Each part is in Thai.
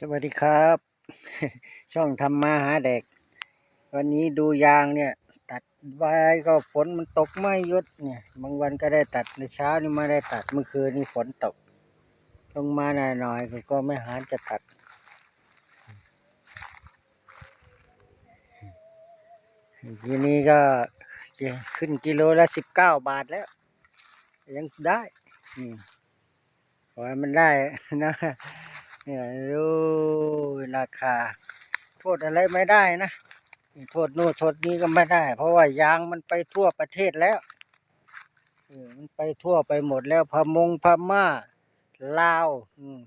สวัสดีครับ ช่องทำมาหาเด็ก วันนี้ดูยางเนี่ย ตัดไว้ก็ฝนมันตกไม่หยุดเนี่ย บางวันก็ได้ตัดในเช้านี่ไม่ได้ตัดเมื่อคืนนี่ฝนตก ลงมาหน่อยหน่อยก็ไม่หานจะตัด ทีนี้ก็ขึ้นกิโลละสิบเก้าบาทแล้ว ยังได้อืมขอให้มันได้นะ เนี่ยดูราคา โทษอะไรไม่ได้นะโทษโน่โทษนี้ก็ไม่ได้ เพราะว่ายางมันไปทั่วประเทศแล้วมันไปทั่วไปหมดแล้วพมงพม่าลาว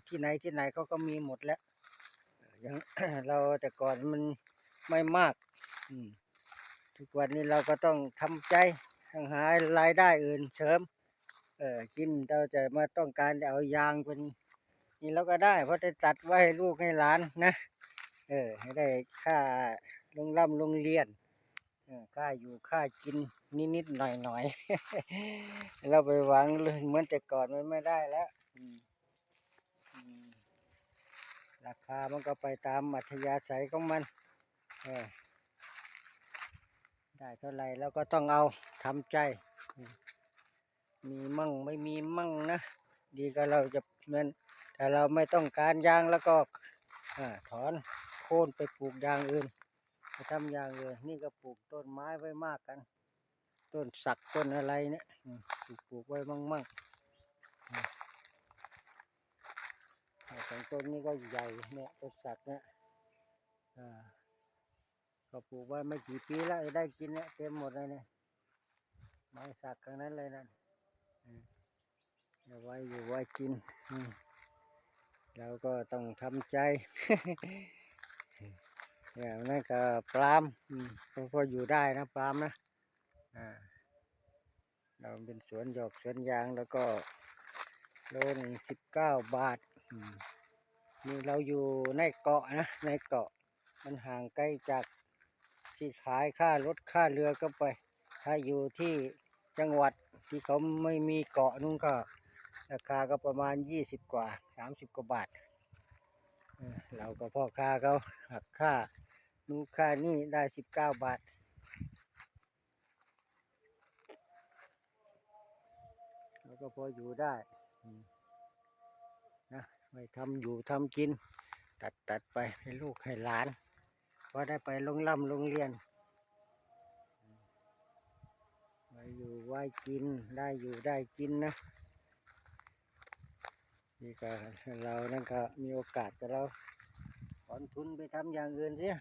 ที่ไหนที่ไหนเขาก็มีหมดแล้วอย่างเราแต่ก่อนมันไม่มากทุกวันนี้เราก็ต้องทำใจหารายได้อื่นเสริมเออกินเราจะมาต้องการจะเอายางเป็น นี่เราก็ได้ เพราะได้ตัดไว้ให้ลูกให้หลานนะ เออ ให้ได้ค่าโรงร่ำโรงเรียนค่าอยู่ค่ากินนิดๆหน่อยๆเราไปหวังเลยเหมือนแต่ก่อนมันไม่ได้แล้วราคามันก็ไปตามอัธยาศัยของมันเออได้เท่าไหร่เราก็ต้องเอาทำใจ มีมั่งไม่มีมั่งนะ ดีก็เราจะเหมือน แต่เราไม่ต้องการยางแล้วก็ถอนโค่นไปปลูกยางอื่นไปทำยางอื่นนี่ก็ปลูกต้นไม้ไว้มากกัน ต้นสักต้นอะไรเนี่ยปลูกปลูกไว้มั่งมั่งอืมแต่สองต้นนี้ก็ใหญ่เนี่ยต้นสักเนี่ยอ่าก็ปลูกไว้ไม่กี่ปีแล้วได้กินเนี่ยเต็มหมดเลยเนี่ยไม้สักทั้งนั้นเลยนั่นเอาไว้อยู่ไว้กินอืม เราก็ต้องทำใจอย่างนั้นก็ปลาล์มก็พออยู่ได้นะปลาล์มนะอ่าเราเป็นสวนหยอกสวนยางแล้วก็โลหนึ่งสิบเก้าบาทนี่เราอยู่ในเกาะนะในเกาะมันห่างไกลจากที่ขายค่ารถค่าเรือก็ไป ถ้าอยู่ที่จังหวัดที่เขาไม่มีเกาะนู่นก็ ราคาก็ประมาณยี่สิบกว่าสามสิบกว่าบาท เราก็พ่อค้าเขาหักค่านู่นค่านี่ได้สิบเก้าบาทแล้วก็พออยู่ได้นะไม่ทำอยู่ทำกิน ตัดตัดไปให้ลูกให้หลานพอได้ไปโรงล่ำโรงเรียนไว้อยู่ไว้กินได้อยู่ได้กินนะ นี่ก็เรานั่นก็มีโอกาสแต่เราถอนทุนไปทำอย่างอื่นเสีย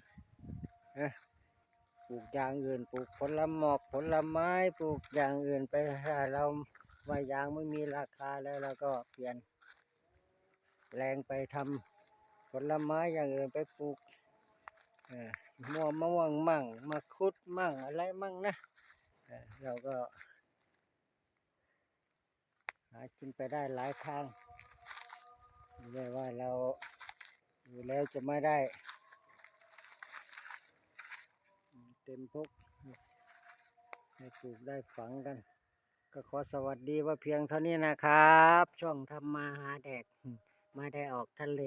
ปลูกอย่างอื่น ปลูกผลหมอกผลไม้ปลูกอย่างอื่นไปถ้าเราว่ายางไม่มีราคาแล้วเราก็เปลี่ยนแรงไปทำผลไม้อย่างอื่นไปปลูกม่วงมะม่วงมั่งมะคุดมั่งอะไรมั่งนะเอ่อเราก็หากินไปได้หลายทาง ไม่ใช่ว่าเราอยู่แล้วจะไม่ได้ เต็มพกให้ปลูกได้ฝังกัน ก็ขอสวัสดีว่าเพียงเท่านี้นะครับ ช่องทำมาหาแดกอืมไม่ได้ออกทะเล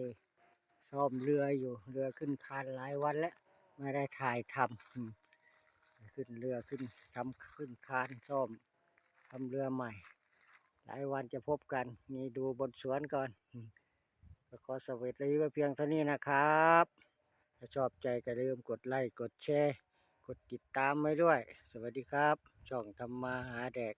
ซ่อมเรืออยู่เรือขึ้นคานหลายวันแล้วไม่ได้ถ่ายทำขึ้นเรือขึ้นทำขึ้นคานซ่อมทำเรือใหม่ หลายวันจะพบกัน นี่ดูบนสวนก่อน อืมก็ขอสวัสดีไว้เพียงเท่านี้นะครับ ถ้าชอบใจก็อย่าลืมกดไลค์ กดแชร์ กดติดตามไว้ด้วย สวัสดีครับ ช่องทำมาหาแดก